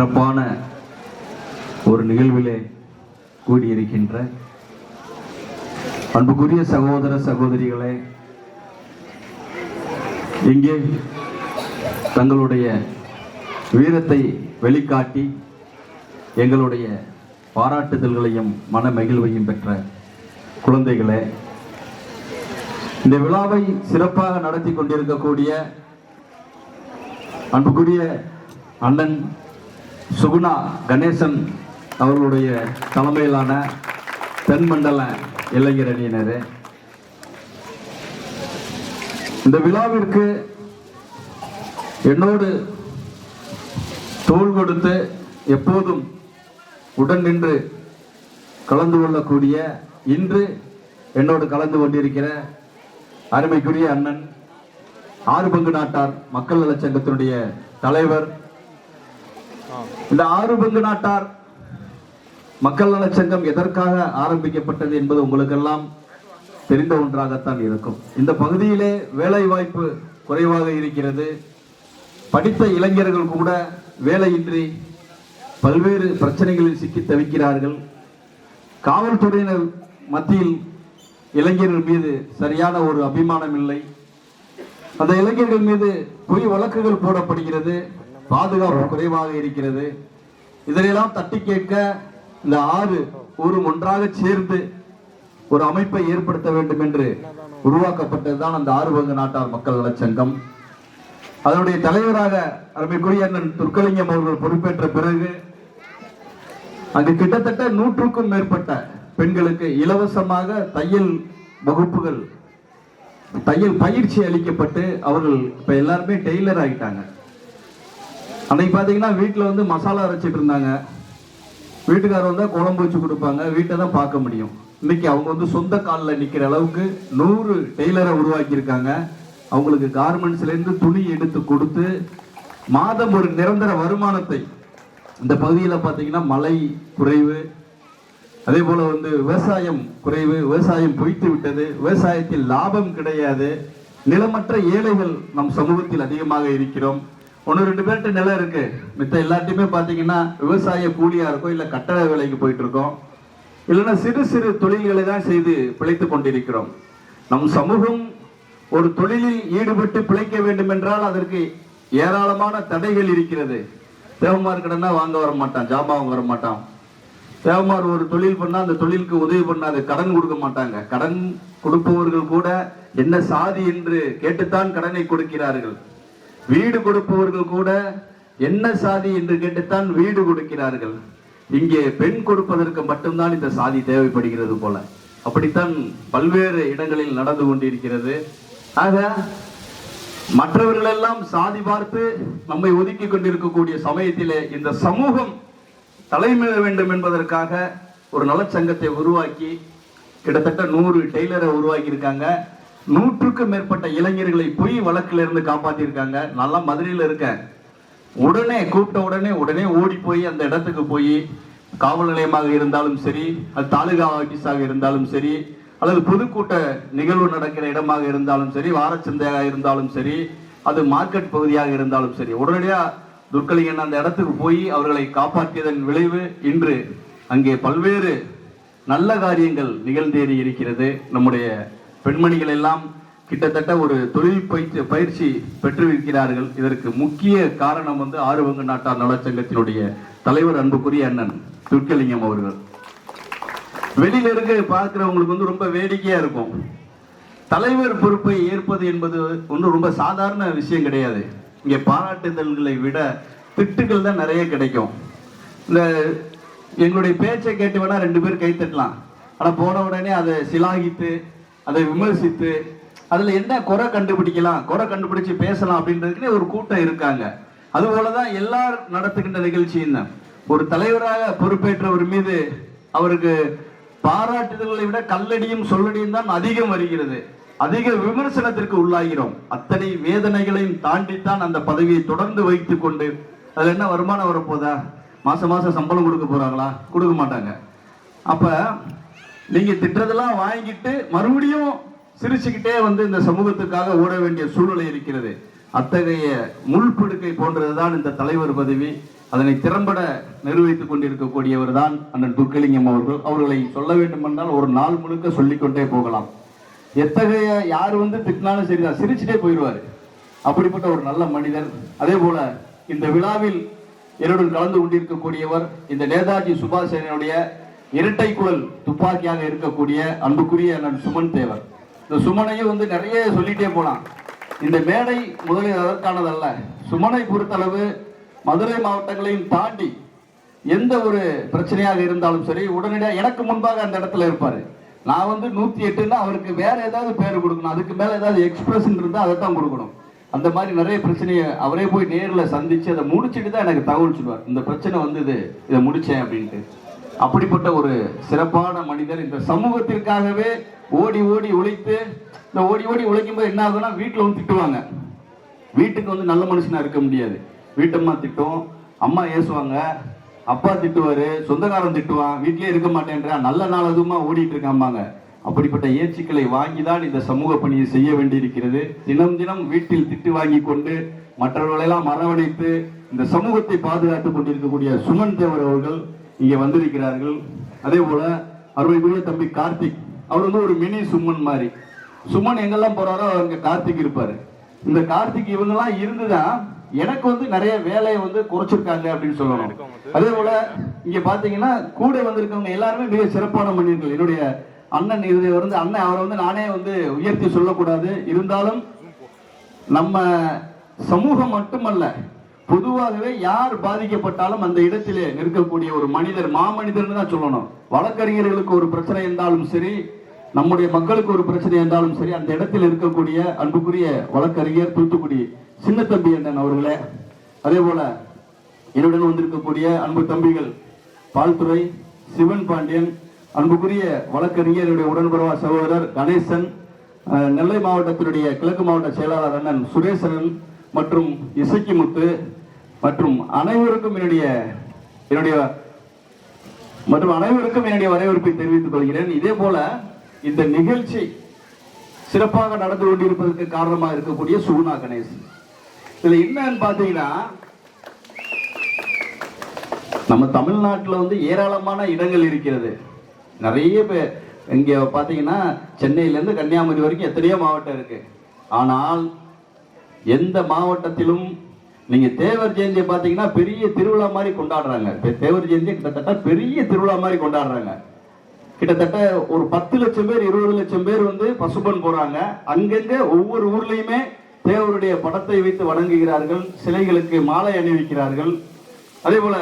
சிறப்பான ஒரு நிகழ்விலே கூடியிருக்கின்ற அன்புக்குரிய சகோதர சகோதரிகளே இங்கே தங்களுடைய வீரத்தை வெளிக்காட்டி எங்களுடைய பாராட்டுதல்களையும் மன மகிழ்வையும் பெற்ற குழந்தைகளே இந்த விழாவை சிறப்பாக நடத்தி கொண்டிருக்கக்கூடிய அன்புக்குரிய அண்ணன் சுகுணா கணேசன் அவர்களுடைய தலைமையிலான தென்மண்டல இளைஞர் இந்த விழாவிற்கு என்னோடு தோள் கொடுத்து எப்போதும் உடன் நின்று கலந்து கொள்ளக்கூடிய இன்று என்னோடு கலந்து கொண்டிருக்கிற அருமைக்குரிய அண்ணன் ஆறு பங்கு நாட்டார் மக்கள் நலச்சங்கத்தினுடைய தலைவர் இந்த ஆறு பங்கு நாட்டார் மக்கள் நலச்சங்கம் எதற்காக ஆரம்பிக்கப்பட்டது என்பது உங்களுக்கெல்லாம் தெரிந்த ஒன்றாகத்தான் இருக்கும். இந்த பகுதியிலே வேலை வாய்ப்பு குறைவாக இருக்கிறது. படித்த இளைஞர்கள் கூட வேலையின்றி பல்வேறு பிரச்சனைகளில் சிக்கி தவிக்கிறார்கள். காவல்துறையினர் மத்தியில் இளைஞர்கள் மீது சரியான ஒரு அபிமானம் இல்லை. அந்த இளைஞர்கள் மீது பொய் வழக்குகள் போடப்படுகிறது. பாதுகாப்பு குறைவாக இருக்கிறது. இதனையெல்லாம் தட்டி கேட்க இந்த ஆறு ஊரும் ஒன்றாக சேர்ந்து ஒரு அமைப்பை ஏற்படுத்த வேண்டும் என்று உருவாக்கப்பட்டதுதான் அந்த ஆறு பங்கு நாட்டார் மக்கள் நலச்சங்கம். அதனுடைய தலைவராக அருமைக்குரிய அண்ணன் துர்க்கலிங்கம் அவர்கள் பொறுப்பேற்ற பிறகு அங்கு கிட்டத்தட்ட நூற்றுக்கும் மேற்பட்ட பெண்களுக்கு இலவசமாக தையல் வகுப்புகள் தையல் பயிற்சி அளிக்கப்பட்டு அவர்கள் இப்ப எல்லாருமே டெய்லர் ஆகிட்டாங்க. அன்னைக்கு பார்த்தீங்கன்னா வீட்டில் வந்து மசாலா அரைச்சிட்டு இருந்தாங்க. வீட்டுக்காரர் வந்தால் குழம்பு வச்சு கொடுப்பாங்க. வீட்டை தான் பார்க்க முடியும். இன்னைக்கு அவங்க வந்து சொந்த காலில் நிற்கிற அளவுக்கு நூறு டெய்லரை உருவாக்கியிருக்காங்க. அவங்களுக்கு கார்மெண்ட்ஸ்லேருந்து துணி எடுத்து கொடுத்து மாதம் ஒரு நிரந்தர வருமானத்தை. இந்த பகுதியில் பார்த்தீங்கன்னா மழை குறைவு அதே போல் வந்து விவசாயம் குறைவு விவசாயம் பொய்த்து விட்டது விவசாயத்தில் லாபம் கிடையாது. நிலமற்ற ஏழைகள் நம் சமூகத்தில் அதிகமாக இருக்கிறோம். ஒன்று ரெண்டு பேர்கிட்ட நிலம் இருக்கு. மித்த எல்லாத்தையுமே பார்த்தீங்கன்னா விவசாய கூலியா இருக்கும் இல்லை கட்டட வேலைக்கு போயிட்டு இருக்கோம் இல்லைன்னா சிறு சிறு தொழில்களை தான் செய்து பிழைத்து கொண்டிருக்கிறோம். நம் சமூகம் ஒரு தொழிலில் ஈடுபட்டு பிழைக்க வேண்டும் என்றால் அதற்கு ஏராளமான தடைகள் இருக்கிறது. தேவமார் கடனா வாங்க வர மாட்டான் ஜாமா வாங்க வர மாட்டான். தேவமார் ஒரு தொழில் பண்ணா அந்த தொழிலுக்கு உதவி பண்ணாது கடன் கொடுக்க மாட்டாங்க. கடன் கொடுப்பவர்கள் கூட என்ன சாதி என்று கேட்டுத்தான் கடனை கொடுக்கிறார்கள். வீடு கொடுப்பவர்கள் கூட என்ன சாதி என்று கேட்டுத்தான் வீடு கொடுக்கிறார்கள். இங்கே பெண் கொடுப்பதற்கு மட்டும்தான் இந்த சாதி தேவைப்படுகிறது போல. அப்படித்தான் பல்வேறு இடங்களில் நடந்து கொண்டிருக்கிறது. ஆக மற்றவர்கள் எல்லாம் சாதி பார்த்து நம்மை ஒதுக்கி கொண்டிருக்கக்கூடிய சமயத்திலே இந்த சமூகம் தலைமையிட வேண்டும் என்பதற்காக ஒரு நலச்சங்கத்தை உருவாக்கி கிட்டத்தட்ட நூறு டெய்லரை உருவாக்கி இருக்காங்க நூற்றுக்கும் மேற்பட்ட இளைஞர்களை பொய் வழக்கில் இருந்து காப்பாத்திருக்காங்க. நல்லா மதுரையில் இருக்கேன். உடனே கூப்பிட்ட உடனே உடனே ஓடி போய் அந்த இடத்துக்கு போய் காவல் நிலையமாக இருந்தாலும் சரி அது தாலுகா ஆபீஸாக இருந்தாலும் சரி அல்லது பொதுக்கூட்ட நிகழ்வு நடக்கிற இடமாக இருந்தாலும் சரி வாரச்சந்தையாக இருந்தாலும் சரி அது மார்க்கெட் பகுதியாக இருந்தாலும் சரி உடனடியாக துர்கலிங்கன் அந்த இடத்துக்கு போய் அவர்களை காப்பாற்றியதன் விளைவு இன்று அங்கே பல்வேறு நல்ல காரியங்கள் நிகழ்ந்தேறி இருக்கிறது. நம்முடைய பெண்மணிகள் எல்லாம் கிட்டத்தட்ட ஒரு தொழில் பயிற்சி பயிற்சி பெற்றிருக்கிறார்கள். இதற்கு முக்கிய காரணம் வந்து ஆறுவங்க நாட்டார் நலச்சங்கத்தினுடைய தலைவர் அன்புக்குரிய அண்ணன் துர்க்கலிங்கம் அவர்கள். வெளியில இருக்க பார்க்கிறவங்களுக்கு வந்து ரொம்ப வேடிக்கையா இருக்கும். தலைவர் பொறுப்பை ஏற்பது என்பது ஒன்றும் ரொம்ப சாதாரண விஷயம் கிடையாது. இங்கே பாராட்டுதல்களை விட திட்டுகள் தான் நிறைய கிடைக்கும். இந்த எங்களுடைய பேச்சை கேட்டு வேணா ரெண்டு பேர் கைத்தட்டலாம் ஆனால் போன உடனே அதை சிலாகித்து அதை விமர்சித்து அதில் என்ன குறை கண்டுபிடிக்கலாம் குறை கண்டுபிடிச்சு பேசலாம் அப்படின்றதுக்குன்னே ஒரு கூட்டம் இருக்காங்க. அதுபோலதான் எல்லார் நடத்துகின்ற நிகழ்ச்சியும் தான். ஒரு தலைவராக பொறுப்பேற்றவர் மீது அவருக்கு பாராட்டுதல்களை விட கல்லடியும் சொல்லடியும் தான் அதிகம் வருகிறது. அதிக விமர்சனத்திற்கு உள்ளாகிறோம். அத்தனை வேதனைகளையும் தாண்டித்தான் அந்த பதவியை தொடர்ந்து வைத்து கொண்டு அதில் என்ன வருமானம் வரப்போதா? மாசம் மாசம் சம்பளம் கொடுக்க போறாங்களா? கொடுக்க மாட்டாங்க. அப்போ நீங்க திட்டதெல்லாம் வாங்கிட்டு மறுபடியும் சிரிச்சுக்கிட்டே வந்து இந்த சமூகத்துக்காக ஓட வேண்டிய சூழ்நிலை இருக்கிறது. அத்தகைய முள்படுக்கை போன்றதுதான் இந்த தலைவர் பதவி. அதனை திறம்பட நிர்வகித்துக் கொண்டிருக்கக்கூடியவர் தான் அண்ணன் துர்க்கலிங்கம் அவர்கள். அவர்களை சொல்ல வேண்டும் என்றால் ஒரு நாள் முழுக்க சொல்லிக்கொண்டே போகலாம். எத்தகைய யார் வந்து திட்டினாலும் சரிதான் சிரிச்சுட்டே போயிடுவார். அப்படிப்பட்ட ஒரு நல்ல மனிதர். அதே போல இந்த விழாவில் என்னுடன் கலந்து கொண்டிருக்கக்கூடியவர் இந்த நேதாஜி சுபாஷ் சேனையுடைய இரட்டை குழல் துப்பாக்கியாக இருக்கக்கூடிய அன்புக்குரிய அண்ணன் சுமன் தேவர். இந்த சுமனையும் வந்து நிறைய சொல்லிட்டே போலாம். இந்த மேடை முதலில் அதற்கானதல்ல. சுமனை பொறுத்தளவு மதுரை மாவட்டங்களையும் தாண்டி எந்த ஒரு பிரச்சனையாக இருந்தாலும் சரி உடனடியாக எனக்கு முன்பாக அந்த இடத்துல இருப்பார். நான் வந்து நூற்றி எட்டுன்னா அவருக்கு வேற ஏதாவது பேர் கொடுக்கணும். அதுக்கு மேலே ஏதாவது எக்ஸ்பிரஷன் இருந்தால் அதை தான் கொடுக்கணும். அந்த மாதிரி நிறைய பிரச்சனையை அவரே போய் நேரில் சந்திச்சு அதை முடிச்சிட்டு தான் எனக்கு தகவல் சொல்லுவார். இந்த பிரச்சனை வந்தது இதை முடித்தேன் அப்படின்ட்டு. அப்படிப்பட்ட ஒரு சிறப்பான மனிதர் இந்த சமூகத்திற்காகவே ஓடி ஓடி உழைத்து இந்த ஓடி ஓடி உழைக்கும் போது என்ன ஆகுதுன்னா வீட்டில் வந்து திட்டுவாங்க. வீட்டுக்கு வந்து நல்ல மனுஷனா இருக்க முடியாது. வீட்டம்மா திட்டும் அம்மா ஏசுவாங்க அப்பா திட்டுவாரு சொந்தக்காரன் திட்டுவான் வீட்லயே இருக்க மாட்டேன்றான் நல்ல நாள் அதுமா ஓடிட்டு இருக்காம்பாங்க. அப்படிப்பட்ட ஏச்சுக்களை வாங்கி தான் இந்த சமூக பணியை செய்ய வேண்டியிருக்கிறது. தினம் தினம் வீட்டில் திட்டு வாங்கி கொண்டு மற்றவர்களெல்லாம் மரவணைத்து இந்த சமூகத்தை பாதுகாத்துக் கொண்டிருக்கக்கூடிய சுமன் தேவர் அவர்கள் இங்கே வந்திருக்கிறார்கள். அதே போல அருமைக்குரிய தம்பி கார்த்திக் அவர் வந்து ஒரு மினி சுமன் மாதிரி. சுமன் எங்கெல்லாம் போறாரோ அங்க கார்த்திக் இருப்பாரு. இந்த கார்த்திக் இவங்கெல்லாம் இருந்துதான் எனக்கு வந்து நிறைய வேலையை வந்து குறைச்சிருக்காங்க அப்படின்னு சொல்லணும். அதே போல இங்க பாத்தீங்கன்னா கூட வந்திருக்கவங்க எல்லாருமே மிக சிறப்பான மனிதர்கள். என்னுடைய அண்ணன் இது வந்து அண்ணன் அவரை வந்து நானே வந்து உயர்த்தி சொல்லக்கூடாது. இருந்தாலும் நம்ம சமூகம் மட்டுமல்ல பொதுவாகவே யார் பாதிக்கப்பட்டாலும் அந்த இடத்திலே நிற்கக்கூடிய ஒரு மனிதர் மாமனிதர்னு தான் சொல்லணும். வழக்கறிஞர்களுக்கு ஒரு பிரச்சனை இருந்தாலும் சரி நம்முடைய மக்களுக்கு ஒரு பிரச்சனை இருந்தாலும் சரி அந்த இடத்தில் இருக்கக்கூடிய அன்புக்குரிய வழக்கறிஞர் தூத்துக்குடி சின்னத்தம்பி அண்ணன் அவர்களே அதே போல என்னுடன் வந்திருக்கக்கூடிய அன்பு தம்பிகள் பால்துறை சிவன் பாண்டியன் அன்புக்குரிய வழக்கறிஞர் என்னுடைய உடன்பிறவா சகோதரர் கணேசன் நெல்லை மாவட்டத்தினுடைய கிழக்கு மாவட்ட செயலாளர் அண்ணன் சுரேசரன் மற்றும் இசக்கிமுத்து மற்றும் அனைவருக்கும் என்னுடைய என்னுடைய மற்றும் அனைவருக்கும் என்னுடைய வரவேற்பை தெரிவித்துக் கொள்கிறேன். இதே போல இந்த நிகழ்ச்சி சிறப்பாக நடந்து கொண்டிருப்பதற்கு காரணமாக இருக்கக்கூடிய சுகுணா கணேஷ். இதுல என்னன்னு பாத்தீங்கன்னா நம்ம தமிழ்நாட்டில் வந்து ஏராளமான இடங்கள் இருக்கிறது. நிறைய பேர் இங்க பாத்தீங்கன்னா சென்னையில இருந்து கன்னியாகுமரி வரைக்கும் எத்தனையோ மாவட்டம் இருக்கு. ஆனால் எந்த மாவட்டத்திலும் நீங்க தேவர் ஜெயந்தியை பாத்தீங்கன்னா பெரிய திருவிழா மாதிரி கொண்டாடுறாங்க. தேவர் ஜெயந்தி கிட்டத்தட்ட பெரிய திருவிழா மாதிரி கொண்டாடுறாங்க. கிட்டத்தட்ட ஒரு பத்து லட்சம் பேர் இருபது லட்சம் பேர் வந்து பசுபன் போறாங்க. அங்கங்க ஒவ்வொரு ஊர்லயுமே தேவருடைய படத்தை வைத்து வணங்குகிறார்கள் சிலைகளுக்கு மாலை அணிவிக்கிறார்கள். அதே போல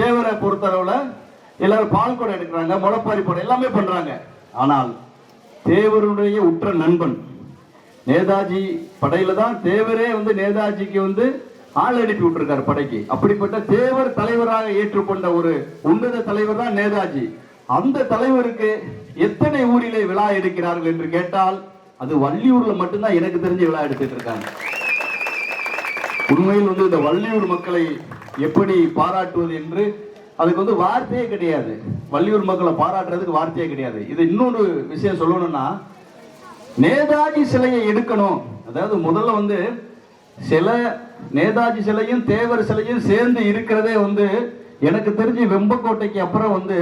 தேவரை பொறுத்தளவுல எல்லாரும் பால் குடம் எடுக்கிறாங்க முளப்பாரி படம் எல்லாமே பண்றாங்க. ஆனால் தேவருடைய உற்ற நண்பன் நேதாஜி படையில தான் தேவரே வந்து நேதாஜிக்கு வந்து ஆள் அனுப்பி விட்டுருக்காரு படைக்கு. அப்படிப்பட்ட தேவர் தலைவராக ஏற்றுக்கொண்ட ஒரு உன்னத தலைவர் தான் நேதாஜி. அந்த தலைவருக்கு எத்தனை ஊரிலே விழா எடுக்கிறார்கள் என்று கேட்டால் அது வள்ளியூர்ல மட்டும்தான் எனக்கு தெரிஞ்சு விழா எடுத்துட்டு இருக்காங்க. உண்மையில் வந்து இந்த வள்ளியூர் மக்களை எப்படி பாராட்டுவது என்று அதுக்கு வந்து வார்த்தையே கிடையாது. வள்ளியூர் மக்களை பாராட்டுறதுக்கு வார்த்தையே கிடையாது. இது இன்னொரு விஷயம் சொல்லணும்னா நேதாஜி சிலையை எடுக்கணும். அதாவது முதல்ல வந்து சில நேதாஜி சிலையும் தேவர் சிலையும் சேர்ந்து இருக்கிறதே வந்து எனக்கு தெரிஞ்சு வெம்பக்கோட்டைக்கு அப்புறம் வந்து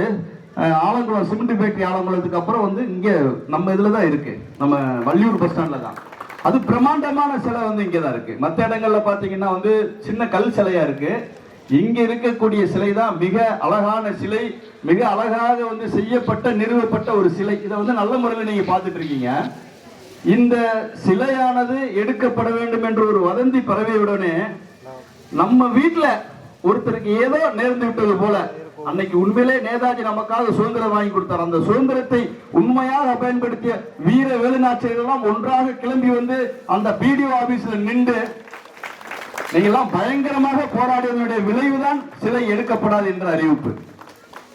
ஆலங்குளம் சிமெண்ட் ஃபேக்டரி ஆலங்குளத்துக்கு அப்புறம் வந்து இங்கே நம்ம இதில் தான் இருக்குது நம்ம வள்ளியூர் பஸ் ஸ்டாண்டில் தான். அது பிரம்மாண்டமான சிலை வந்து இங்கே தான் இருக்குது மற்ற இடங்களில் பார்த்தீங்கன்னா வந்து சின்ன கல் சிலையாக இருக்குது இங்கே இருக்கக்கூடிய சிலை தான் மிக அழகான சிலை மிக அழகாக வந்து செய்யப்பட்ட நிறுவப்பட்ட ஒரு சிலை. இதை வந்து நல்ல முறையில் நீங்கள் பார்த்துட்டு இருக்கீங்க. இந்த சிலையானது எடுக்கப்பட வேண்டும் என்று ஒரு வதந்தி பரவியவுடனே நம்ம வீட்டுல ஒருத்தருக்கு ஏதோ நேர்ந்து விட்டது போல அன்னைக்கு உண்மையிலே நேதாஜி நமக்காக சுதந்திரம் வாங்கி கொடுத்தார். அந்த சுதந்திரத்தை உண்மையாக பயன்படுத்திய வீர வேலுநாச்சியெல்லாம் ஒன்றாக கிளம்பி வந்து அந்த பிடிஓ ஆபீஸ்ல நின்று நீங்க எல்லாம் பயங்கரமாக போராடியதனுடைய விளைவுதான் சிலை எடுக்கப்படாது என்ற அறிவிப்பு.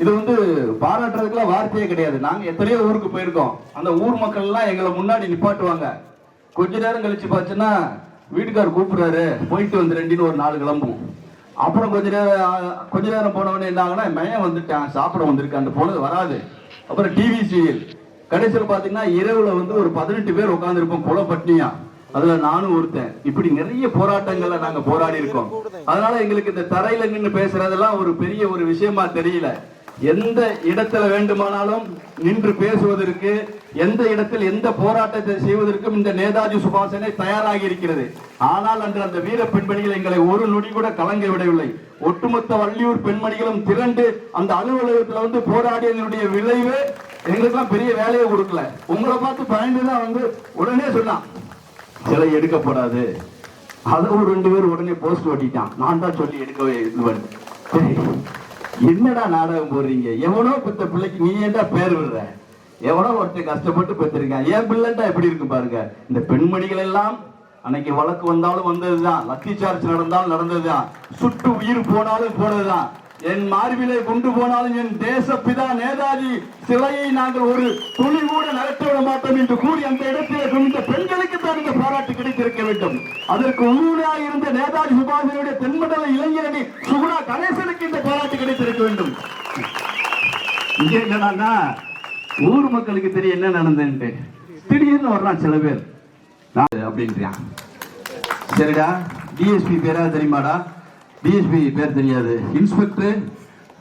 இது வந்து பாராட்டுறதுக்குலாம் வார்த்தையே கிடையாது. நாங்க எத்தனையோ ஊருக்கு போயிருக்கோம். அந்த ஊர் மக்கள் எல்லாம் எங்களை முன்னாடி நிப்பாட்டுவாங்க. கொஞ்ச நேரம் கழிச்சு பாச்சுன்னா வீட்டுக்கார் கூப்பிடுறாரு. போயிட்டு வந்து ரெண்டின்னு ஒரு நாலு கிளம்பும் அப்புறம் கொஞ்ச நேரம் கொஞ்ச நேரம் போனவொடனே என்ன ஆகுனா மையம் வந்துட்டான். சாப்பிட வந்திருக்கு அந்த போனது வராது. அப்புறம் டிவி சீரியல் கடைசியில் பார்த்தீங்கன்னா இரவுல வந்து ஒரு பதினெட்டு பேர் உட்காந்துருப்போம் குல பட்னியா அதுல நானும் ஒருத்தன். இப்படி நிறைய போராட்டங்கள்ல நாங்க போராடி இருக்கோம் அதனால எங்களுக்கு இந்த தரையில நின்று பேசுறதெல்லாம் ஒரு பெரிய ஒரு விஷயமா தெரியல. எந்த இடத்துல வேண்டுமானாலும் நின்று பேசுவதற்கு எந்த இடத்தில் எந்த போராட்டத்தை செய்வதற்கும் இந்த நேதாஜி சுபாஷனை தயாராகி இருக்கிறது. ஆனால் அன்று அந்த வீர பெண்மணிகள் எங்களை ஒரு நொடி கூட கலங்க விடவில்லை. ஒட்டுமொத்த வள்ளியூர் பெண்மணிகளும் திரண்டு அந்த அலுவலகத்துல வந்து போராடியதனுடைய விளைவு எங்களுக்கெல்லாம் பெரிய வேலையை கொடுக்கல. உங்களை பார்த்து பயந்துதான் வந்து உடனே சொன்னான் சிலை எடுக்கப்படாது. அதை ஒரு ரெண்டு பேர் உடனே போஸ்ட் ஓட்டிட்டான். நான் தான் சொல்லி எடுக்கவே இதுவன் என்னடா நாடகம் போடுறீங்க? எவனோ பெத்த பிள்ளைக்கு நீ ஏன்டா பேர் விடுற? எவனோ ஒருத்தர் கஷ்டப்பட்டு பெற்றிருக்கான் ஏன் பிள்ளைண்டா எப்படி இருக்கு பாருங்க. இந்த பெண்மணிகள் எல்லாம் அன்னைக்கு வழக்கு வந்தாலும் வந்ததுதான். லத்தி சார்ஜ் நடந்தாலும் நடந்ததுதான். சுட்டு உயிர் போனாலும் போனதுதான். என் மார்பிலை கொண்டு போனாலும் என் தேசப்பிதா நேதாஜி சிலையை நாங்கள் ஒரு துளி கூட நகர்த்த விட மாட்டோம் என்று கூறி அந்த இடத்திலே குவிந்த பெண்களுக்கு தான் இந்த பாராட்டு கிடைத்திருக்க வேண்டும். அதற்கு உண்மையாக இருந்த நேதாஜி சுபாஷனுடைய தென்மண்டல இளைஞரணி சுகுணா கணேசனுக்கு இந்த பாராட்டு கிடைத்திருக்க வேண்டும். இங்க என்னன்னா ஊர் மக்களுக்கு தெரிய என்ன நடந்ததுன்ட்டு. திடீர்னு வர்றான் சில பேர். நான் சரிடா டிஎஸ்பி பேரா தெரியுமாடா? டிஎஸ்பி பேர் தெரியாது. இன்ஸ்பெக்டர்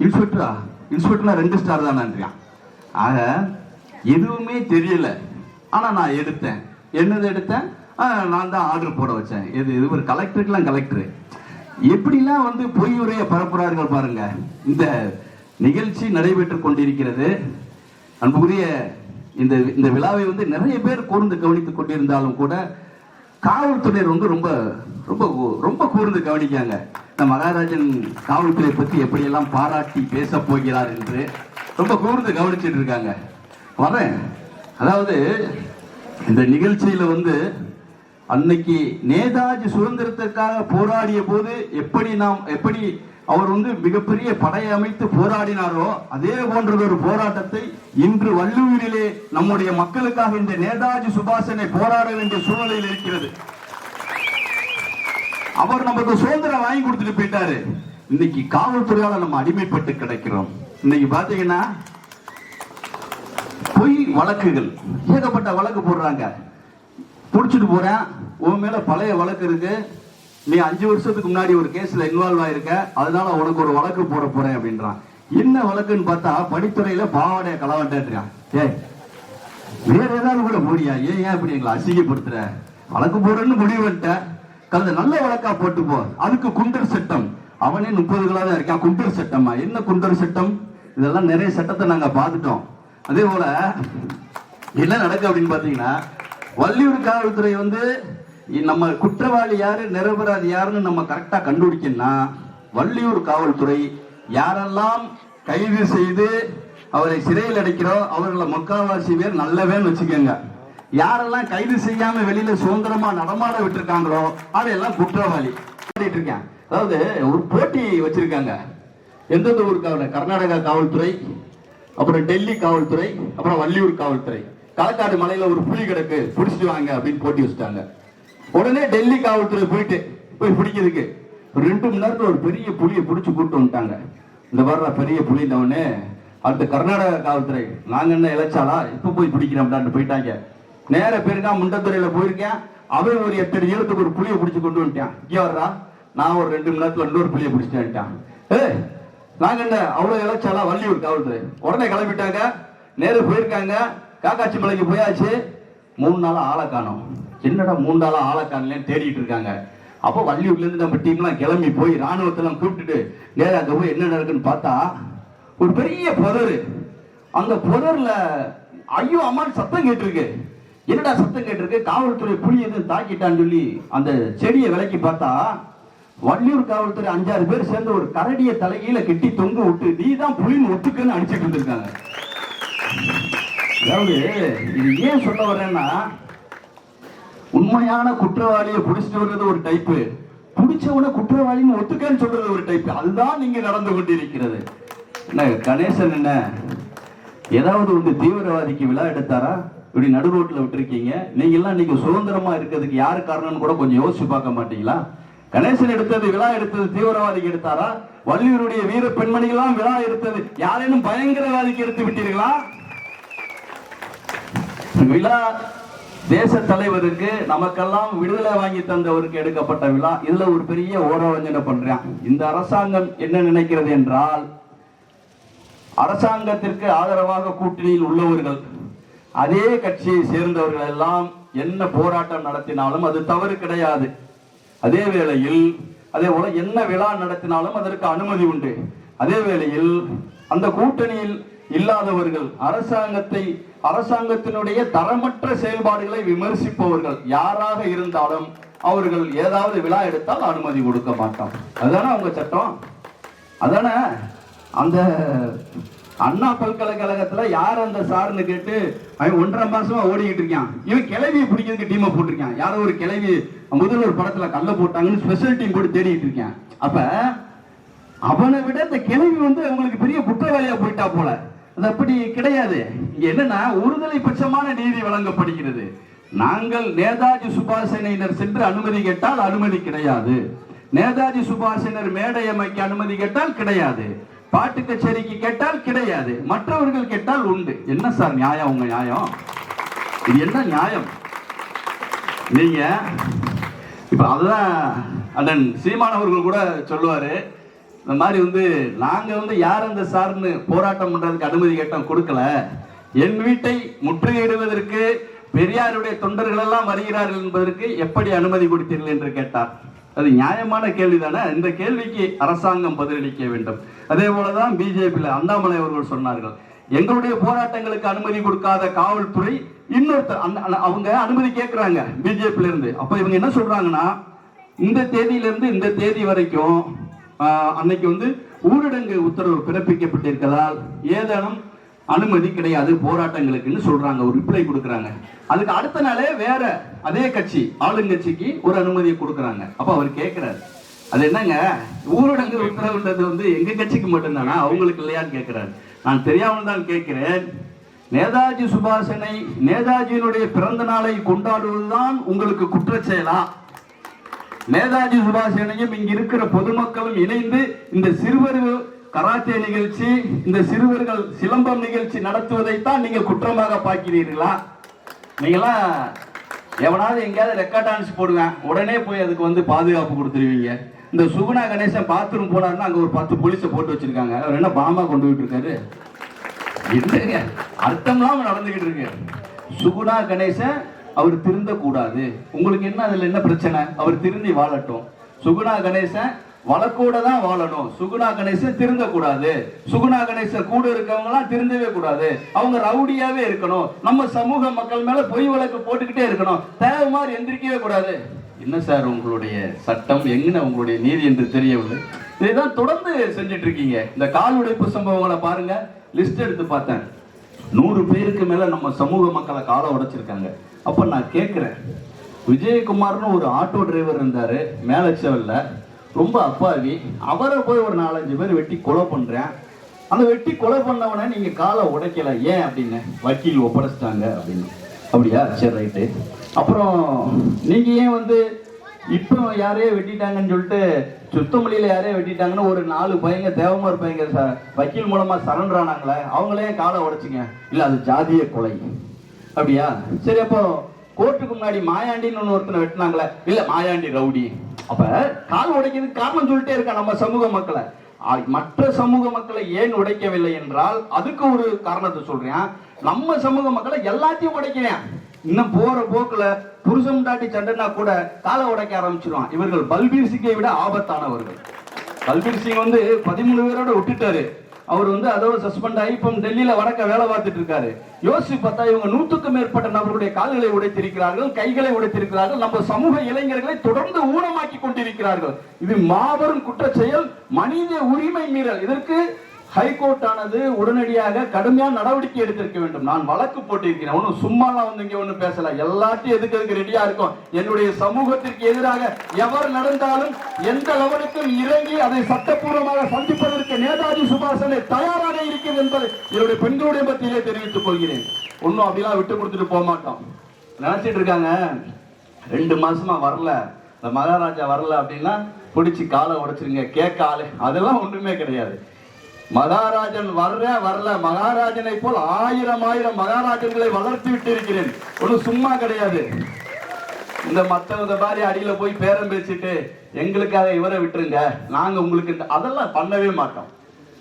இன்ஸ்பெக்டரா? இன்ஸ்பெக்டர்னா ரெண்டு ஸ்டார் தானான்றான் ஆக எதுவுமே தெரியல. ஆனால் நான் எடுத்தேன். என்னது எடுத்தேன்? நான் தான் ஆர்டர் போட வச்சேன். இது இது ஒரு கலெக்டருக்குலாம் கலெக்டரு. எப்படிலாம் வந்து பொய் உரையை பரப்புறார்கள் பாருங்க. இந்த நிகழ்ச்சி நடைபெற்று கொண்டிருக்கிறது. அன்புக்குரிய இந்த இந்த விழாவை வந்து நிறைய பேர் கூர்ந்து கவனித்துக் கொண்டிருந்தாலும் கூட காவல்துறையர் வந்து ரொம்ப ரொம்ப ரொம்ப கூர்ந்து கவனிக்காங்க இந்த மகாராஜன் காவல்துறை பத்தி எப்படியெல்லாம் பாராட்டி பேச போகிறார் என்று ரொம்ப கூர்ந்து கவனிச்சுட்டு இருக்காங்க. வரேன். அதாவது இந்த நிகழ்ச்சியில வந்து அன்னைக்கு நேதாஜி சுதந்திரத்திற்காக போராடிய போது எப்படி நாம் எப்படி அவர் வந்து மிகப்பெரிய படையை அமைத்து போராடினாரோ அதே போன்றது ஒரு போராட்டத்தை இன்று வள்ளுவரிலே நம்முடைய மக்களுக்காக இந்த நேதாஜி சுபாஷனை போராட வேண்டிய சூழ்நிலையில் இருக்கிறது. அவர் நமக்கு சுதந்திரம் வாங்கி கொடுத்துட்டு போயிட்டாரு. இன்னைக்கு காவல்துறையால நம்ம அடிமைப்பட்டு கிடைக்கிறோம். இன்னைக்கு பாத்தீங்கன்னா பொய் வழக்குகள் ஏகப்பட்ட வழக்கு போடுறாங்க. பிடிச்சிட்டு போறேன் உன் மேல பழைய வழக்கு இருக்கு. நீ அஞ்சு வருஷத்துக்கு முன்னாடி ஒரு கேஸ்ல இன்வால்வ் ஆயிருக்க அதனால உனக்கு ஒரு வழக்கு போட போறேன் அப்படின்றான். என்ன வழக்குன்னு பார்த்தா படித்துறையில பாவாடைய களவாண்டான் ஏய் வேற ஏதாவது கூட போடியா? ஏன் ஏன் இப்படி எங்களை அசிங்கப்படுத்துற? வழக்கு போடுறேன்னு முடிவு பண்ணிட்டேன் கலந்து நல்ல வழக்கா போட்டு போ. அதுக்கு குண்டர் சட்டம். அவனே முப்பது கிலோ தான் இருக்கான். குண்டர் சட்டமா என்ன குண்டர் சட்டம்? இதெல்லாம் நிறைய சட்டத்தை நாங்க பார்த்துட்டோம். அதே போல என்ன நடக்கு அப்படின்னு பாத்தீங்கன்னா வள்ளியூர் காவல்துறை வந்து நம்ம குற்றவாளி யாரு நிரபராதி யாருன்னு நம்ம கரெக்டா கண்டுபிடிக்கணும்னா வள்ளியூர் காவல்துறை யாரெல்லாம் கைது செய்து அவரை சிறையில் அடைக்கிறோம் அவர்களை முக்காவாசி பேர் நல்லவேன்னு வச்சுக்கோங்க. யாரெல்லாம் கைது செய்யாம வெளியில சுதந்திரமா நடமாட விட்டுருக்காங்களோ அதெல்லாம் குற்றவாளி. இருக்கேன் அதாவது ஒரு போட்டி வச்சிருக்காங்க. எந்தெந்த ஊர் காவல் கர்நாடகா காவல்துறை அப்புறம் டெல்லி காவல்துறை அப்புறம் வள்ளியூர் காவல்துறை. களக்காடு மலையில ஒரு புலி கிடக்கு பிடிச்சிட்டு வாங்க அப்படின்னு போட்டி வச்சுட்டாங்க. உடனே டெல்லி காவல்துறை போயிட்டு போய் பிடிக்கிறதுக்கு. ஒரு ரெண்டு மணி நேரத்தில் ஒரு பெரிய புலியை பிடிச்சி கூப்பிட்டு வந்துட்டாங்க. இந்த மாதிரி பெரிய புலின்னவனே அடுத்து கர்நாடக காவல்துறை நாங்க என்ன இழைச்சாலா இப்ப போய் பிடிக்கிறோம் போயிட்டாங்க. நேர பேருக்கா முண்டத்துறையில போயிருக்கேன். அவன் ஒரு எட்டு நேரத்துக்கு ஒரு புளியை பிடிச்சி கொண்டு வந்துட்டான். இங்கே வர்றா நான் ஒரு ரெண்டு மணி நேரத்தில் இன்னொரு புளியை பிடிச்சிட்டேன்ட்டான் ஏ நாங்க என்ன அவ்வளோ இழைச்சாலா வள்ளியூர் காவல்துறை. உடனே கிளம்பிட்டாங்க. நேரம் போயிருக்காங்க. காக்காட்சி மலைக்கு போயாச்சு. மூணு நாள் ஆளை காணோம். என்னடா மூணு நாளா தேடிட்டு இருக்காங்க. அப்போ வள்ளியூர்லேருந்து நம்ம டீம்லாம் கிளம்பி போய் ராணுவத்தெல்லாம் கூப்பிட்டுட்டு நேராக அங்கே போய் என்ன நடக்குன்னு பார்த்தா ஒரு பெரிய புதர். அந்த புதரில் ஐயோ அம்மான்னு சத்தம் கேட்டிருக்கு. என்னடா சத்தம் கேட்டிருக்கு? காவல்துறை புலி எதுவும் தாக்கிட்டான்னு சொல்லி அந்த செடியை விலக்கி பார்த்தா வள்ளியூர் காவல்துறை அஞ்சாறு பேர் சேர்ந்து ஒரு கரடியை தலைகீழ கெட்டி தொங்க விட்டு நீ தான் புலின்னு ஒத்துக்குன்னு அடிச்சிட்டு இருந்திருக்காங்க. அதாவது இது ஏன் சொல்ல வரேன்னா உண்மையான குற்றவாளியை பிடிச்சிட்டு வர்றது ஒரு டைப்பு பிடிச்சவன குற்றவாளின்னு ஒத்துக்கன்னு சொல்றது ஒரு டைப் அதுதான் நீங்க நடந்து கொண்டிருக்கிறது. என்ன கணேசன் என்ன? ஏதாவது வந்து தீவிரவாதிக்கு விழா எடுத்தாரா? இப்படி நடு ரோட்ல விட்டுருக்கீங்க. நீங்க எல்லாம் நீங்க சுதந்திரமா இருக்கிறதுக்கு யாரு காரணம்னு கூட கொஞ்சம் யோசிச்சு பார்க்க மாட்டீங்களா? கணேசன் எடுத்தது விழா எடுத்தது தீவிரவாதிக்கு எடுத்தாரா? வள்ளியூருடைய வீர பெண்மணிகளாம் விழா எடுத்தது. யாரேனும் பயங்கரவாதிக்கு எடுத்து விட்டீர்களா? விழா தேச தலைவருக்கு நமக்கெல்லாம் விடுதலை வாங்கி தந்தவருக்கு எடுக்கப்பட்ட விழா. இதுல ஒரு பெரிய ஓரவஞ்சனை பண்றான். இந்த அரசாங்கம் என்ன நினைக்கிறது என்றால் அரசாங்கத்திற்கு ஆதரவாக கூட்டணியில் உள்ளவர்கள் அதே கட்சியை சேர்ந்தவர்கள் எல்லாம் என்ன போராட்டம் நடத்தினாலும் அது தவறு கிடையாது. அதே வேளையில் அதே போல என்ன விழா நடத்தினாலும் அதற்கு அனுமதி உண்டு. அதே வேளையில் அந்த கூட்டணியில் இல்லாதவர்கள் அரசாங்கத்தை அரசாங்கத்தினுடைய தரமற்ற செயல்பாடுகளை விமர்சிப்பவர்கள் யாராக இருந்தாலும் அவர்கள் ஏதாவது விழா எடுத்தால் அனுமதி கொடுக்க மாட்டான் அதுதானே அவங்க சட்டம்? அதானே? அந்த அண்ணா பல்கலைக்கழகத்துல யார் அந்த சார்னு கேட்டு அவன் ஒன்றரை மாசமா ஓடிக்கிட்டு இருக்கான். இவன் கிளவியை பிடிக்கிறதுக்கு டீமை போட்டிருக்கான். யாரோ ஒரு கிளவி முதல்வர் படத்துல கல்ல போட்டாங்கன்னு ஸ்பெஷல் டீம் போட்டு தேடிட்டு இருக்கான். அப்ப அவனை விட இந்த கிளவி வந்து அவங்களுக்கு பெரிய குற்றவாளியா போயிட்டா போல. அது அப்படி கிடையாது. என்னன்னா ஒருதலை பட்சமான நீதி வழங்கப்படுகிறது. நாங்கள் நேதாஜி சுபாஷனையினர் சென்று அனுமதி கேட்டால் அனுமதி கிடையாது. நேதாஜி சுபாஷினர் மேடை அமைக்க அனுமதி கேட்டால் கிடையாது. பாட்டு கச்சேரிக்கு கேட்டால் கிடையாது. மற்றவர்கள் கேட்டால் உண்டு. என்ன சார் நியாயம் உங்க நியாயம்? இது என்ன நியாயம்? நீங்க இப்ப அதுதான் அண்ணன் சீமானவர்கள் கூட சொல்லுவாரு. இந்த மாதிரி வந்து நாங்க வந்து யார் அந்த சார்னு போராட்டம் பண்றதுக்கு அனுமதி கேட்டோம் கொடுக்கல. என் வீட்டை முற்றுகையிடுவதற்கு பெரியாருடைய தொண்டர்கள் எல்லாம் வருகிறார்கள் என்பதற்கு எப்படி அனுமதி கொடுத்தீர்கள் என்று கேட்டார். அது நியாயமான கேள்விதானே? இந்த கேள்விக்கு அரசாங்கம் பதிலளிக்க வேண்டும். அதே போலதான் பிஜேபியில் அண்ணாமலை அவர்கள் சொன்னார்கள் எங்களுடைய போராட்டங்களுக்கு அனுமதி கொடுக்காத காவல்துறை இன்னொருத்தர் அந்த- அவங்க அனுமதி கேட்கிறாங்க பிஜேபியில இருந்து அப்ப இவங்க என்ன சொல்றாங்கன்னா இந்த தேதியில இருந்து இந்த தேதி வரைக்கும் அன்னைக்கு வந்து ஊரடங்கு உத்தரவு பிறப்பிக்கப்பட்டிருக்கிறதால் ஏதேனும் அனுமதி கிடையாது போராட்டங்களுக்குன்னு சொல்றாங்க ஒரு ரிப்ளை கொடுக்குறாங்க. அதுக்கு அடுத்த நாளே வேற அதே கட்சி ஆளுங்கட்சிக்கு ஒரு அனுமதியை கொடுக்குறாங்க. அப்ப அவர் கேட்கிறாரு அது என்னங்க? ஊரடங்கு உத்தரவுன்றது வந்து எங்க கட்சிக்கு மட்டும்தானா? அவங்களுக்கு இல்லையான்னு கேட்கிறாரு நான் தெரியாமல் தான் கேட்கிறேன் நேதாஜி சுபாஷனை நேதாஜியினுடைய பிறந்த நாளை கொண்டாடுவதுதான் உங்களுக்கு குற்றச்செயலா? நேதாஜி சுபாஷனையும் இங்க இருக்கிற பொதுமக்களும் இணைந்து இந்த சிறுவர் கராத்தே நிகழ்ச்சி இந்த சிறுவர்கள் சிலம்பம் நிகழ்ச்சி நடத்துவதைத்தான் நீங்க குற்றமாக பார்க்கிறீர்களா? நீங்களாம் எவனாவது எங்கேயாவது ரெக்கார்ட் டான்ஸ் போடுவேன் உடனே போய் அதுக்கு வந்து பாதுகாப்பு கொடுத்துருவீங்க. இந்த சுகுணா கணேசன் பாத்ரூம் போனாருன்னா அங்க ஒரு பத்து போலீஸை போட்டு வச்சிருக்காங்க. அவர் என்ன பாமா கொண்டு போயிட்டு இருக்காரு? என்னங்க? அர்த்தம்லாம் நடந்துகிட்டு இருக்கு. சுகுணா கணேசன் அவர் திருந்த கூடாது உங்களுக்கு என்ன அதுல என்ன பிரச்சனை? அவர் திருந்தி வாழட்டும். சுகுணா கணேசன் வழக்கோட தான் வாழணும். சுகுணா கணேசன் திருந்த கூடாது சுகுணா கணேசன் கூட இருக்கவங்க எல்லாம் திருந்தவே கூடாது. அவங்க ரவுடியாவே இருக்கணும். நம்ம சமூக மக்கள் மேல பொய் வழக்கு போட்டுக்கிட்டே இருக்கணும். தேவை மாதிரி எந்திரிக்கவே கூடாது. என்ன சார் உங்களுடைய சட்டம்? எங்கன உங்களுடைய நீதி என்று தெரியவில்லை. இதைதான் தொடர்ந்து செஞ்சுட்டு இருக்கீங்க இந்த கால் உடைப்பு சம்பவங்களை பாருங்க. லிஸ்ட் எடுத்து பார்த்தேன். நூறு பேருக்கு மேல நம்ம சமூக மக்களை காலை உடைச்சிருக்காங்க. அப்போ நான் கேட்குறேன் விஜயகுமார்னு ஒரு ஆட்டோ டிரைவர் இருந்தார் மேலச்சவல்ல ரொம்ப அப்பாவி. அவரை போய் ஒரு நாலஞ்சு பேர் வெட்டி கொலை பண்ணுறேன் அந்த வெட்டி கொலை பண்ணவனே நீங்கள் காலை உடைக்கல. ஏன் அப்படின்னு. வக்கீல் ஒப்படைச்சிட்டாங்க அப்படின்னு. அப்படியா சரி ரைட்டு. அப்புறம் நீங்கள் ஏன் வந்து இப்போ யாரையே வெட்டிட்டாங்கன்னு சொல்லிட்டு சுத்தமல்லியில யாரையோ வெட்டிட்டாங்கன்னு ஒரு நாலு பையங்க தேவமார் பையங்க ச- வக்கீல் மூலமாக சரண்டர் ஆனாங்களே அவங்களே காலை உடைச்சிங்க. இல்லை அது ஜாதிய கொலை. அப்படியா? சரி அப்போ கோர்ட்டுக்கு முன்னாடி மாயாண்டின்னு ஒண்ணு ஒருத்தனை வெட்டினாங்களே. இல்ல மாயாண்டி ரவுடி. அப்ப கால் உடைக்கிறதுக்கு காரணம் சொல்லிட்டே இருக்கா நம்ம சமூக மக்களை. ஆ, மற்ற சமூக மக்களை ஏன் உடைக்கவில்லை என்றால் அதுக்கு ஒரு காரணத்தை சொல்றேன். நம்ம சமூக மக்களை எல்லாத்தையும் உடைக்கிறேன். இன்னும் போற போக்குல புருஷம் தாட்டி சண்டைனா கூட காலை உடைக்க ஆரம்பிச்சிருவான். இவர்கள் பல்பீர் சிங்கை விட ஆபத்தானவர்கள். பல்பீர் சிங் வந்து பதிமூணு பேரோட விட்டுட்டாரு. அவர் வந்து அதோட சஸ்பெண்ட் ஆகி இப்போ டெல்லியில வடக்க வேலை பார்த்துட்டு இருக்காரு. யோசிச்சு பார்த்தா இவங்க நூற்றுக்கும் மேற்பட்ட நபர்களுடைய கால்களை உடைத்திருக்கிறார்கள் கைகளை உடைத்திருக்கிறார்கள் நம்ம சமூக இளைஞர்களை தொடர்ந்து ஊனமாக்கி கொண்டிருக்கிறார்கள். இது மாபெரும் குற்ற செயல் மனித உரிமை மீறல். இதற்கு ஹைகோர்ட் ஆனது உடனடியாக கடுமையான நடவடிக்கை எடுத்திருக்க வேண்டும். நான் வழக்கு போட்டிருக்கிறேன். ஒன்றும் சும்மாலாம் வந்து இங்கே ஒன்றும் பேசல. எல்லாத்தையும் எதுக்கு ரெடியா இருக்கும்? என்னுடைய சமூகத்திற்கு எதிராக எவர் நடந்தாலும் எந்த லெவலுக்கும் இறங்கி அதை சட்டப்பூர்வமாக சந்திப்பதற்கு நேதாஜி சுபாஷனை தயாராக இருக்கிறது என்பதை என்னுடைய பெண்களுடைய பத்தியிலே தெரிவித்துக் கொள்கிறேன். ஒன்றும் அப்படிலாம் விட்டு கொடுத்துட்டு போக மாட்டோம். நினைச்சிட்டு இருக்காங்க. ரெண்டு மாசமா வரல. இந்த மகாராஜா வரல அப்படின்னா பிடிச்சி காலை உடைச்சிருங்க. கேட்க ஆளு. அதெல்லாம் ஒண்ணுமே கிடையாது. மகாராஜன் வர்ற வரல. மகாராஜனை போல் ஆயிரம் ஆயிரம் மகாராஜன்களை வளர்த்து விட்டு இருக்கிறேன் ஒன்றும் சும்மா கிடையாது. இந்த மத்தவங்க மாதிரி அடியில் போய் பேரம் பேசிட்டு எங்களுக்காக இவரை விட்டுருங்க. நாங்கள் உங்களுக்கு அதெல்லாம் பண்ணவே மாட்டோம்.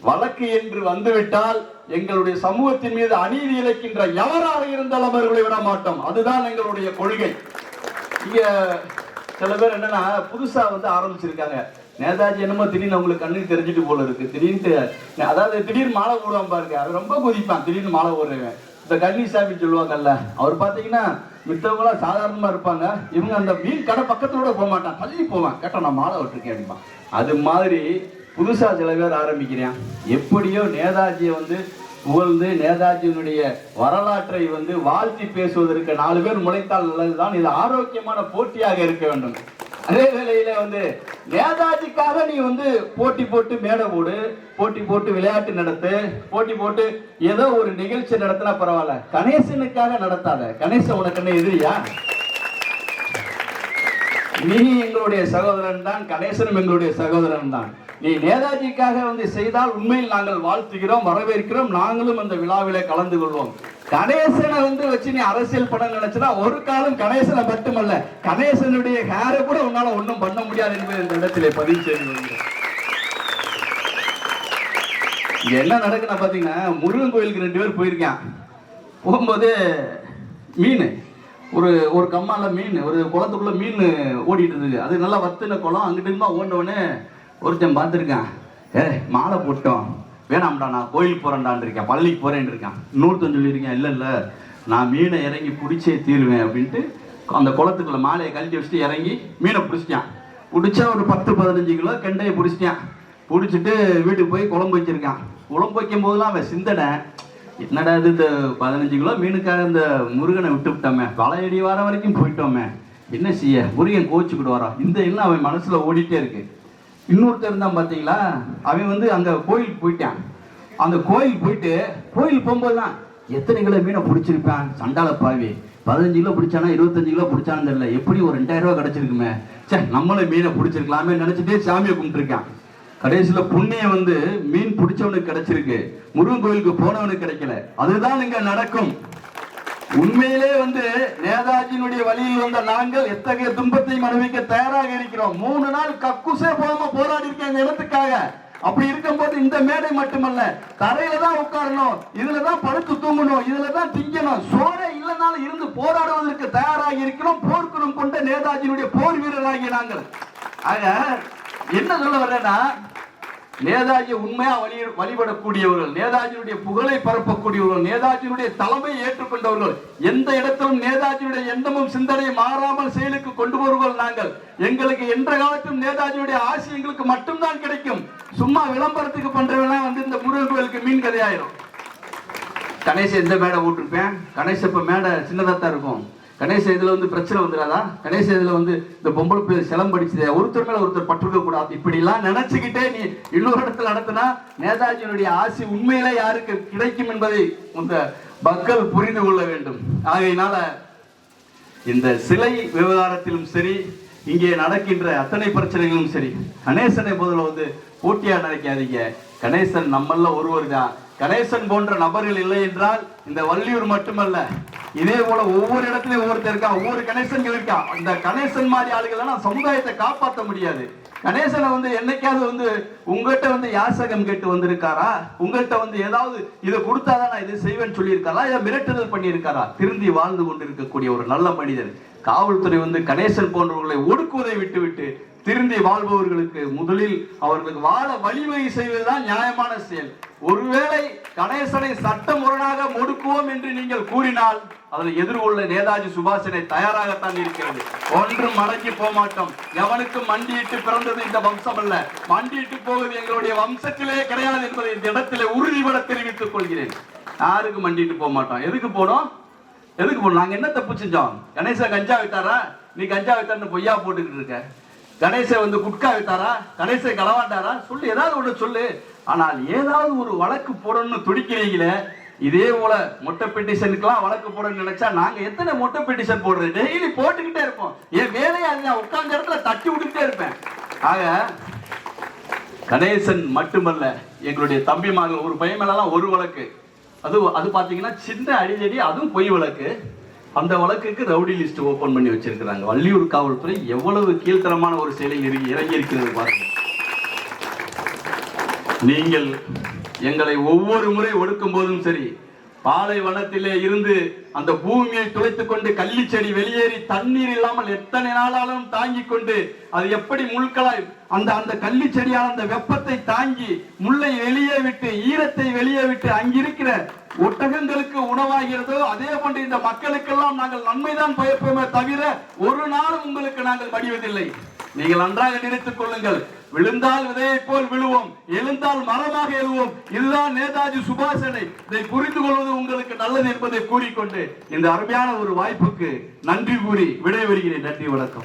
வழக்கு என்று வந்துவிட்டால் எங்களுடைய சமூகத்தின் மீது அநீதி இழைக்கின்ற எவராக இருந்தாலும் அவர்களை விட மாட்டோம். அதுதான் எங்களுடைய கொள்கை. இங்க சில பேர் என்னன்னா புதுசா வந்து ஆரம்பிச்சிருக்காங்க. நேதாஜி என்னமோ திடீர்னு அவங்களுக்கு கண்ணுக்கு தெரிஞ்சுட்டு போல இருக்கு. திடீர்னு அதாவது திடீர்னு மாலை போடுவான் பாருங்க. அது ரொம்ப குதிப்பான். திடீர்னு மாலை போடுறவன். இந்த கன்னிசாமி சொல்லுவாங்கல்ல அவர் பாத்தீங்கன்னா மித்தவங்களாம் சாதாரணமா இருப்பாங்க. இவங்க அந்த மீன் கடை பக்கத்தோட கூட போக மாட்டான். தள்ளி போவான். கேட்டா நான் மாலை விட்டுருக்கேன் அப்படிமா அது மாதிரி புதுசா சில பேர் ஆரம்பிக்கிறேன். எப்படியோ நேதாஜியை வந்து புகழ்ந்து நேதாஜியினுடைய வரலாற்றை வந்து வாழ்த்தி பேசுவதற்கு நாலு பேர் முளைத்தால் நல்லதுதான். இது ஆரோக்கியமான போட்டியாக இருக்க வேண்டும். அதே வேளையில வந்து நேதாஜிக்காக நீ வந்து போட்டி போட்டு மேடை போடு போட்டி போட்டு விளையாட்டு நடத்து போட்டி போட்டு ஏதோ ஒரு நிகழ்ச்சி நடத்தினா பரவாயில்ல. கணேசனுக்காக நடத்தாத. கணேசன் உனக்கு என்ன எதிரியா? நீ எங்களுடைய சகோதரன் தான் கணேசனும் எங்களுடைய சகோதரன் தான். நீ நேதாஜிக்காக வந்து செய்தால் உண்மையில் நாங்கள் வாழ்த்துகிறோம் வரவேற்கிறோம் நாங்களும் அந்த விழாவிலே கலந்து கொள்வோம். கணேசனை வந்து வச்சு நீ அரசியல் பண்ண நினைச்சனா ஒரு காலம் கணேசனை மட்டுமல்ல கணேசனுடைய ஹேரை கூட உன்னால ஒன்றும் பண்ண முடியாது என்பது இந்த இடத்திலே பதிவு செய்து என்ன நடக்குன்னா பாத்தீங்கன்னா முருகன் கோயிலுக்கு ரெண்டு பேர் போயிருக்கான். போகும்போது மீன் ஒரு ஒரு கம்மால மீன் ஒரு குளத்துக்குள்ள மீன் ஓடிட்டு இருக்கு அது நல்லா வத்துன குளம் அங்கிட்டு இருந்தா ஓடினவொடனே ஒருத்தன் பார்த்துருக்கான். ஏ மாலை போட்டோம். வேணாம்டா நான் கோயிலுக்கு போறேன்டான் இருக்கேன். பள்ளிக்கு போறேன்னு இருக்கான். இன்னொருத்தன் சொல்லியிருக்கேன் இல்லை இல்லை நான் மீனை இறங்கி பிடிச்சே தீருவேன் அப்படின்ட்டு அந்த குளத்துக்குள்ள மாலையை கழட்டி வச்சுட்டு இறங்கி மீனை பிடிச்சிட்டான். பிடிச்சா ஒரு பத்து பதினஞ்சு கிலோ கெண்டையை பிடிச்சிட்டான். பிடிச்சிட்டு வீட்டுக்கு போய் குழம்பு வச்சிருக்கான். குழம்பு வைக்கும் போதெல்லாம் அவன் சிந்தனை என்னடா இது இந்த பதினஞ்சு கிலோ மீனுக்காக இந்த முருகனை விட்டு விட்டோமே வளையடி வர வரைக்கும் போயிட்டோமே என்ன செய்ய? முருகன் கோச்சுக்கிட்டு வரான். இந்த எண்ணம் அவன் மனசில் ஓடிட்டே இருக்கு. இன்னொருத்தர் இருந்தான் பார்த்தீங்களா? அவன் வந்து அந்த கோயிலுக்கு போயிட்டான். அந்த கோயில் போயிட்டு கோயில் போகும்போது தான் எத்தனை கிலோ மீனை பிடிச்சிருப்பான்? சண்டால பாவி. பதினஞ்சு கிலோ பிடிச்சானா இருபத்தஞ்சு கிலோ பிடிச்சான்னு தெரியல. எப்படி ஒரு ரெண்டாயிரம் ரூபா கிடைச்சிருக்குமே? சே நம்மளும் மீனை பிடிச்சிருக்கலாமே நினைச்சிட்டே சாமியை கும்பிட்டுருக்கான். கடைசியில் புண்ணியம் வந்து மீன் பிடிச்சவனுக்கு கிடைச்சிருக்கு. முருகன் கோயிலுக்கு போனவனுக்கு கிடைக்கல. அதுதான் இங்கே நடக்கும். உண்மையிலே வந்து நேதாஜியினுடைய வழியில் வந்த நாங்கள் எத்தகைய துன்பத்தையும் அனுபவிக்க தயாராக இருக்கிறோம்? மூணு நாள் கக்குசே போகாம போராடி இருக்கேன் இடத்துக்காக. அப்படி இருக்கும்போது இந்த மேடை மட்டுமல்ல தரையில தான் உட்காரணும் இதுல தான் படுத்து தூங்கணும் இதுல தான் திங்கணும். சோழே இல்லைனாலும் இருந்து போராடுவதற்கு தயாராக இருக்கிறோம். போர்க்குணம் கொண்ட நேதாஜியினுடைய போர் வீரராகிய நாங்கள். ஆக என்ன சொல்ல வர்றேன்னா நேதாஜி உண்மையா வழி வழிபடக்கூடியவர்கள் நேதாஜியுடைய புகழை பரப்பக்கூடியவர்கள் நேதாஜியுடைய தலைமை ஏற்றுக்கொண்டவர்கள் எந்த இடத்திலும் நேதாஜியுடைய எண்ணமும் சிந்தனையும் மாறாமல் செயலுக்கு கொண்டு வருவர்கள் நாங்கள். எங்களுக்கு என்ற காலத்தும் நேதாஜியுடைய ஆசி எங்களுக்கு மட்டும்தான் கிடைக்கும். சும்மா விளம்பரத்துக்கு பண்றவெல்லாம் வந்து இந்த முருகன் கோயிலுக்கு மீன் கதையாயிரும். கணேச எந்த மேடை ஓட்டிருப்பேன் கணேச இப்ப மேடை சின்னதாக தான் இருக்கும். கணேச இதில் வந்து பிரச்சனை வந்துடாதா? கணேச இதில் வந்து இந்த பொம்பளை பிள்ளை சிலம்படிச்சது ஒருத்தர் மேலே ஒருத்தர் பற்றுக்க கூடாது இப்படிலாம் நினச்சிக்கிட்டே நீ இன்னொரு இடத்துல நடத்தினா நேதாஜியினுடைய ஆசி உண்மையில யாருக்கு கிடைக்கும் என்பதை இந்த மக்கள் புரிந்து கொள்ள வேண்டும். ஆகையினால இந்த சிலை விவகாரத்திலும் சரி இங்கே நடக்கின்ற அத்தனை பிரச்சனைகளும் சரி கணேசனை முதல்ல வந்து போட்டியாக நினைக்காதீங்க. கணேசன் நம்மள ஒருவர் தான் கணேசன் போன்ற நபர்கள் இல்லை என்றால் இந்த வள்ளியூர் மட்டுமல்ல இதே போல ஒவ்வொரு இடத்துலயும் ஒவ்வொருத்தர் இருக்கா ஒவ்வொரு கணேசன்கள் இருக்கா அந்த கணேசன் மாதிரி ஆளுகள் சமுதாயத்தை காப்பாற்ற முடியாது. கணேசனை வந்து என்னைக்காவது வந்து உங்கள்கிட்ட வந்து யாசகம் கேட்டு வந்திருக்காரா? உங்கள்கிட்ட வந்து ஏதாவது இதை கொடுத்தாதான் நான் இதை செய்வேன்னு சொல்லியிருக்காரா? இதை மிரட்டுதல் பண்ணியிருக்காரா? திருந்தி வாழ்ந்து கொண்டிருக்கக்கூடிய ஒரு நல்ல மனிதர் காவல்துறை வந்து கணேசன் போன்றவர்களை ஒடுக்குவதை விட்டுவிட்டு திருந்தி வாழ்பவர்களுக்கு முதலில் அவர்களுக்கு வாழ வழிவகை செய்வதுதான் நியாயமான செயல். ஒருவேளை கணேசனை சட்ட முரணாக முடுக்குவோம் என்று நீங்கள் கூறினால் அதில் எதிர்கொள்ள நேதாஜி சுபாஷனை தயாராகத்தான் இருக்கிறது. ஒன்றும் மடங்கி போமாட்டோம் எவனுக்கும் மண்டியிட்டு பிறந்தது இந்த வம்சம் அல்ல மண்டியிட்டு போவது எங்களுடைய வம்சத்திலே கிடையாது என்பதை இந்த இடத்திலே உறுதிபட தெரிவித்துக் கொள்கிறேன். யாருக்கும் மண்டிட்டு போக மாட்டோம்? எதுக்கு போனோம்? எதுக்கு போனோம்? நாங்க என்ன தப்பு செஞ்சோம்? கணேசா கஞ்சா விட்டாரா? நீ கஞ்சா விட்டான்னு பொய்யா போட்டுக்கிட்டு இருக்க? கணேசை வந்து குட்கா விட்டாரா? கணேசை களவாண்டாரா சொல்லு ஏதாவது ஒன்று சொல்லு. ஆனால் ஏதாவது ஒரு வழக்கு போடணும்னு துடிக்கிறீங்களே இதே போல மொட்டை பெட்டிஷனுக்குலாம் வழக்கு போடணும்னு நினைச்சா நாங்க எத்தனை மொட்டை பெட்டிஷன் போடுறது? டெய்லி போட்டுக்கிட்டே இருப்போம். என் வேலையை அது நான் உட்கார்ந்த இடத்துல தட்டி விட்டுக்கிட்டே இருப்பேன். ஆக கணேசன் மட்டுமல்ல எங்களுடைய தம்பி மகள் ஒரு பையன் மேலாம் ஒரு வழக்கு. அது அது பார்த்தீங்கன்னா சின்ன அடிதடி அதுவும் பொய் வழக்கு. அந்த வழக்குக்கு ரவுடி லிஸ்ட் ஓபன் பண்ணி வச்சிருக்கிறாங்க. வள்ளியூர் காவல்துறை எவ்வளவு கீழ்த்தரமான ஒரு செயலில் இறங்கி இறங்கி இருக்கிறது பாருங்க. நீங்கள் எங்களை ஒவ்வொரு முறை ஒடுக்கும் போதும் சரி பாலைவனத்திலே இருந்து அந்த பூமியை துளைத்துக் கொண்டு கள்ளி செடி வெளியேறி தண்ணீர் இல்லாமல் எத்தனை நாளாலும் தாங்கிக் கொண்டு அது எப்படி முழுக்களாய் அந்த அந்த கள்ளி செடியால் அந்த வெப்பத்தை தாங்கி முல்லை வெளியே விட்டு ஈரத்தை வெளியே விட்டு அங்கிருக்கிற ஒட்டகங்களுக்கு உணவாகிறதோ. அதே போன்று இந்த மக்களுக்கெல்லாம் நாங்கள் நன்மைதான் பயப்போமே தவிர ஒரு நாளும் உங்களுக்கு நாங்கள் மடிவதில்லை. நீங்கள் நன்றாக நினைத்துக் கொள்ளுங்கள். விழுந்தால் விதையை போல் விழுவோம். எழுந்தால் மரமாக எழுவோம். இதுதான் நேதாஜி சுபாஷனை. இதை புரிந்து கொள்வது உங்களுக்கு நல்லது என்பதை கூறிக்கொண்டு இந்த அருமையான ஒரு வாய்ப்புக்கு நன்றி கூறி விடைபெறுகிறேன். நன்றி வணக்கம்.